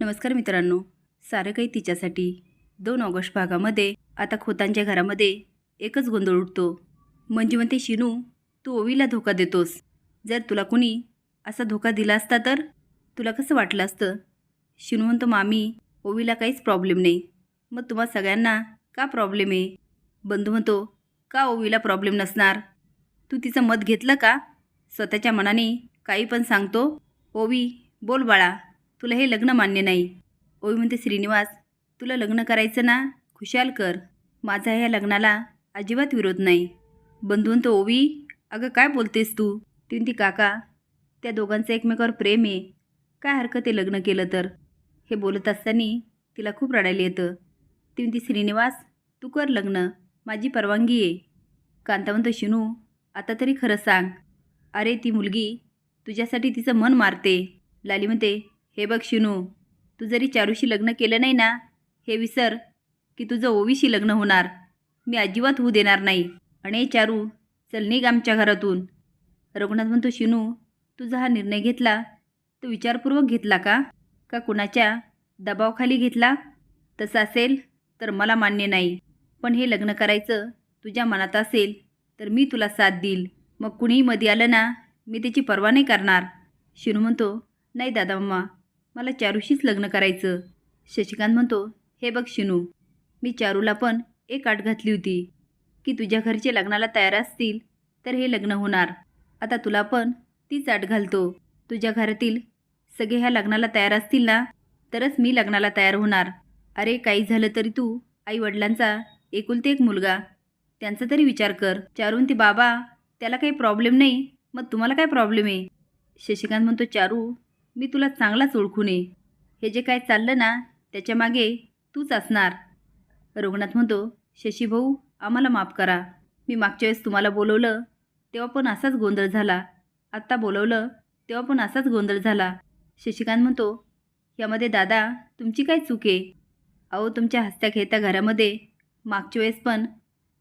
नमस्कार मित्रांनो. सारं काही तिच्यासाठी दोन ऑगस्ट भागामध्ये आता खोतांच्या घरामध्ये एकच गोंधळ उठतो म्हणजे म्हणते शिनू तू ओवीला धोका देतोस. जर तुला कुणी असा धोका दिला असता तर तुला कसं वाटलं असतं? शिनू म्हणतो मामी ओवीला काहीच प्रॉब्लेम नाही. मग तुम्हा सगळ्यांना का प्रॉब्लेम आहे? बंधू म्हणतो का ओवीला प्रॉब्लेम नसणार? तू तिचं मत घेतलं का? स्वतःच्या मनाने काही पण सांगतो ओवी बोल बाळा. तुला हे लग्न मान्य नाही. ओवी म्हणते श्रीनिवास तुला लग्न करायचं ना? खुशाल कर. माझा ह्या लग्नाला अजिबात विरोध नाही. बंधून तो ओवी अगं काय बोलतेस तू? ती म्हणती काका त्या दोघांचं एकमेकावर प्रेम आहे. काय हरकत आहे लग्न केलं तर? हे बोलत असताना तिला खूप रडायला येतं. ती म्हणती श्रीनिवास तू कर लग्न. माझी परवानगी आहे. कांता म्हणतो शिनू आता तरी खरं सांग. अरे ती मुलगी तुझ्यासाठी तिचं मन मारते. लाली म्हणते हे बघ शिनू तू जरी चारूशी लग्न केलं नाही ना हे विसर की तुझं ओवीशी लग्न होणार. मी अजिबात होऊ देणार नाही. आणि चारू चल निघ आमच्या घरातून. रघुनाथ म्हणतो शिनू तुझा हा निर्णय घेतला? तो विचारपूर्वक घेतला का? का कुणाच्या दबावखाली घेतला? तसं असेल तर मला मान्य नाही. पण हे लग्न करायचं तुझ्या मनात असेल तर मी तुला साथ देईल. मग कुणीही मध्ये आलं ना मी त्याची पर्वा नाही करणार. शिनू म्हणतो नाही दादा मम्मा मला चारूशीच लग्न करायचं. शशिकांत म्हणतो हे बघ शिनू मी चारूला पण एक आठ घातली होती. की तुझ्या घरचे लग्नाला तयार असतील तर हे लग्न होणार. आता तुला पण तीच आठ घालतो. तुझ्या घरातील सगळे ह्या लग्नाला तयार असतील ना तरच मी लग्नाला तयार होणार. अरे काही झालं तरी तू आई वडिलांचा एकुलते एक मुलगा. त्यांचा तरी विचार कर. चारून ती बाबा त्याला काही प्रॉब्लेम नाही. मग तुम्हाला काय प्रॉब्लेम आहे? शशिकांत म्हणतो चारू मी तुला चांगलाच ओळखून आहे हे जे काय चाललं ना त्याच्यामागे तूच असणार. रघुनाथ म्हणतो शशीभाऊ आम्हाला माफ करा. मी मागच्या वेळेस तुम्हाला बोलवलं तेव्हा पण असाच गोंधळ झाला. आत्ता बोलवलं तेव्हा पण असाच गोंधळ झाला. शशिकांत म्हणतो यामध्ये दादा तुमची काय चूक आहे? अहो तुमच्या हसत्या खेळत्या घरामध्ये मागच्या वेळेस पण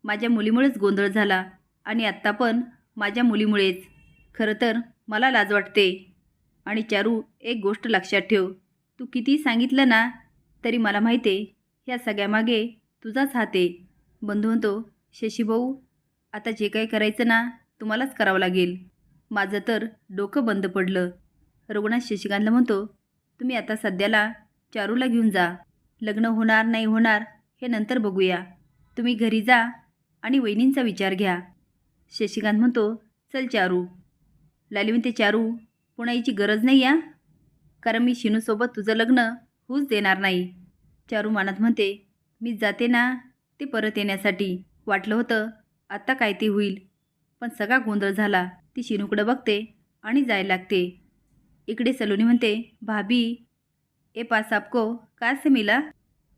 माझ्या मुलीमुळेच गोंधळ झाला आणि आत्ता पण माझ्या मुलीमुळेच. खरं तर मला लाज वाटते. आणि चारू एक गोष्ट लक्षात ठेव. तू कितीही सांगितलं ना तरी मला माहिती आहे ह्या सगळ्यामागे तुझाच हात आहे. बंधू म्हणतो शशीभाऊ आता जे काही करायचं ना तुम्हालाच करावं लागेल. माझं तर डोकं बंद पडलं. रघुनाथ शशिकांतला म्हणतो तुम्ही आता सध्याला चारूला घेऊन जा. लग्न होणार नाही होणार हे नंतर बघूया. तुम्ही घरी जा आणि वहिनींचा विचार घ्या. शशिकांत म्हणतो चल चारू. लाली म्हणते चारू पुन्हा गरज नाही या. कारण मी शिनूसोबत तुझं लग्न होऊच देणार नाही. चारू मानत म्हणते मी जाते ना ते परत येण्यासाठी. वाटलं होतं आत्ता काय ते होईल. पण सगळा गोंधळ झाला. ती शिनूकडं बघते आणि जायला लागते. इकडे सलोनी म्हणते भाभी ए पास आपको का से मिला?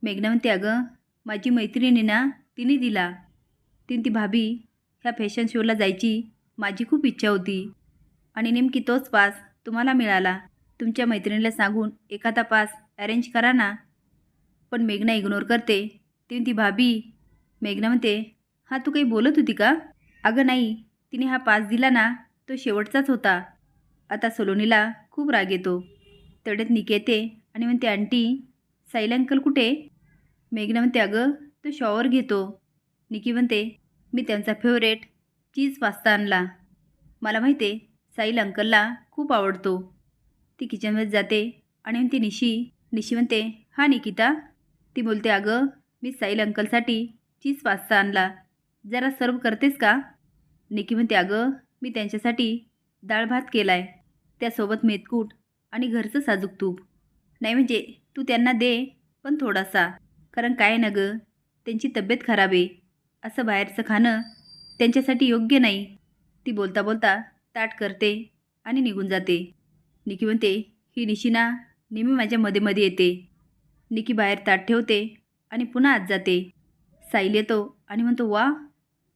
मेघना म्हणते अगं माझी मैत्रिणी ना तिने दिला. तीन ती भाभी ह्या फॅशन शोला जायची माझी खूप इच्छा होती आणि नेमकी तोच पास. तुम्हाला मिळाला. तुमच्या मैत्रिणीला सांगून एखादा पास अरेंज करा ना. पण मेघना इग्नोर करते. ती ती भाभी मेघना म्हणते हा तू काही बोलत होती का? अगं नाही. तिने हा पास दिला ना तो शेवटचाच होता. आता सलोनीला खूप राग येतो. तेवढ्यात निक येते आणि म्हणते आंटी साईल अंकल कुठे? मेघना म्हणते अगं तो शॉवर घेतो. निकी म्हणते मी त्यांचा फेवरेट चीज पास्ता आणला. मला माहिती आहे साईल अंकलला खूप आवडतो. ती किचनमध्ये जाते आणि ती निशी निशी म्हणते हा निकिता. ती बोलते अगं मी साईल अंकलसाठी चीज पास्ता आणला. जरा सर्व करतेस का? निकी म्हणते अगं मी त्यांच्यासाठी डाळ भात केला आहे त्यासोबत मेतकूट आणि घरचं साजूक तूप. नाही म्हणजे तू त्यांना दे पण थोडासा. कारण काय ना गं त्यांची तब्येत खराब आहे. असं बाहेरचं खाणं त्यांच्यासाठी योग्य नाही. ती बोलता बोलता ताट करते आणि निघून जाते. निकी म्हणते ही निशिना नेहमी माझ्या मध्ये मध्ये येते. निकी बाहेर ताट ठेवते आणि पुन्हा आत जाते. साईल येतो आणि म्हणतो वा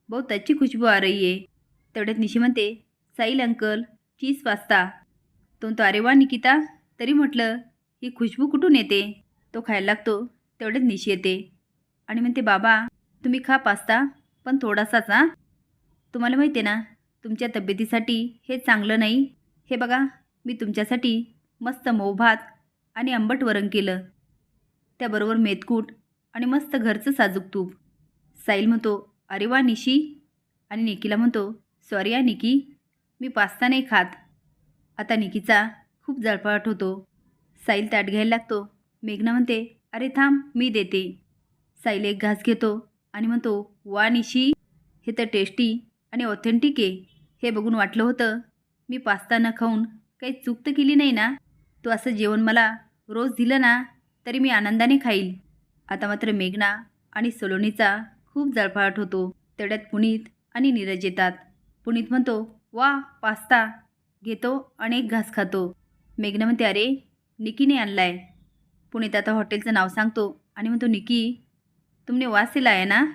बहुत त्याची खुशबू आ रही आहे. तेवढ्यात निशी म्हणते साईल अंकल चीज पास्ता तो म्हणतो अरे वा निकिता तरी म्हटलं ही खुशबू कुठून येते? तो खायला लागतो तेवढ्यात निशी येते आणि म्हणते बाबा तुम्ही खा पास्ता पण थोडासाच हां? तुम्हाला माहिती आहे ना तुमच्या तब्येतीसाठी हे चांगलं नाही. हे बघा मी तुमच्यासाठी मस्त मऊ भात आणि आंबट वरण केलं. त्याबरोबर मेतकूट आणि मस्त घरचं साजूक तूप. साईल म्हणतो अरे वा निशी. आणि निकीला म्हणतो सॉरी आ निकी. मी पास्ता नाही खात. आता निकीचा खूप जळपाट होतो. साईल ताट घ्यायला लागतो. मेघना म्हणते अरे थांब मी देते. साईल एक घास घेतो आणि म्हणतो वा निशी. हे तर टेस्टी आणि ऑथेंटिक आहे. हे बघून वाटलं होतं मी पास्ता न खाऊन काही चूक तर केली नाही ना? तू असं जेवण मला रोज दिलं ना तरी मी आनंदाने खाईल. आता मात्र मेघना आणि सलोनीचा खूप जळफळाट होतो. तेवढ्यात पुनीत आणि नीरज येतात. पुनीत म्हणतो वा पास्ता. घेतो आणि एक घास खातो. मेघना म्हणते अरे निकीने आणलाय. पुनीत आता हॉटेलचं नाव सांगतो आणि म्हणतो निकी तुमने वास दिला आहे ना?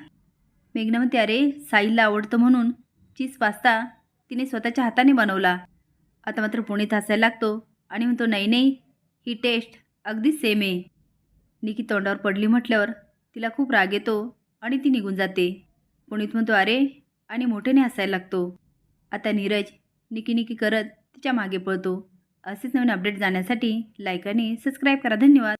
मेघना म्हणते अरे साईला आवडतं म्हणून चीज पास्ता तिने स्वतःच्या हाताने बनवला. आता मात्र पुणेत हसायला लागतो आणि म्हणतो नाही नाही ही टेस्ट अगदी सेम आहे. निकी तोंडावर पडली म्हटल्यावर तिला खूप राग येतो आणि ती निघून जाते. पुणित म्हणतो अरे आणि मोठ्याने हसायला लागतो. आता नीरज निकी निकी करत तिच्यामागे पळतो. असेच नवीन अपडेट जाण्यासाठी लाईक आणि सबस्क्राईब करा. धन्यवाद.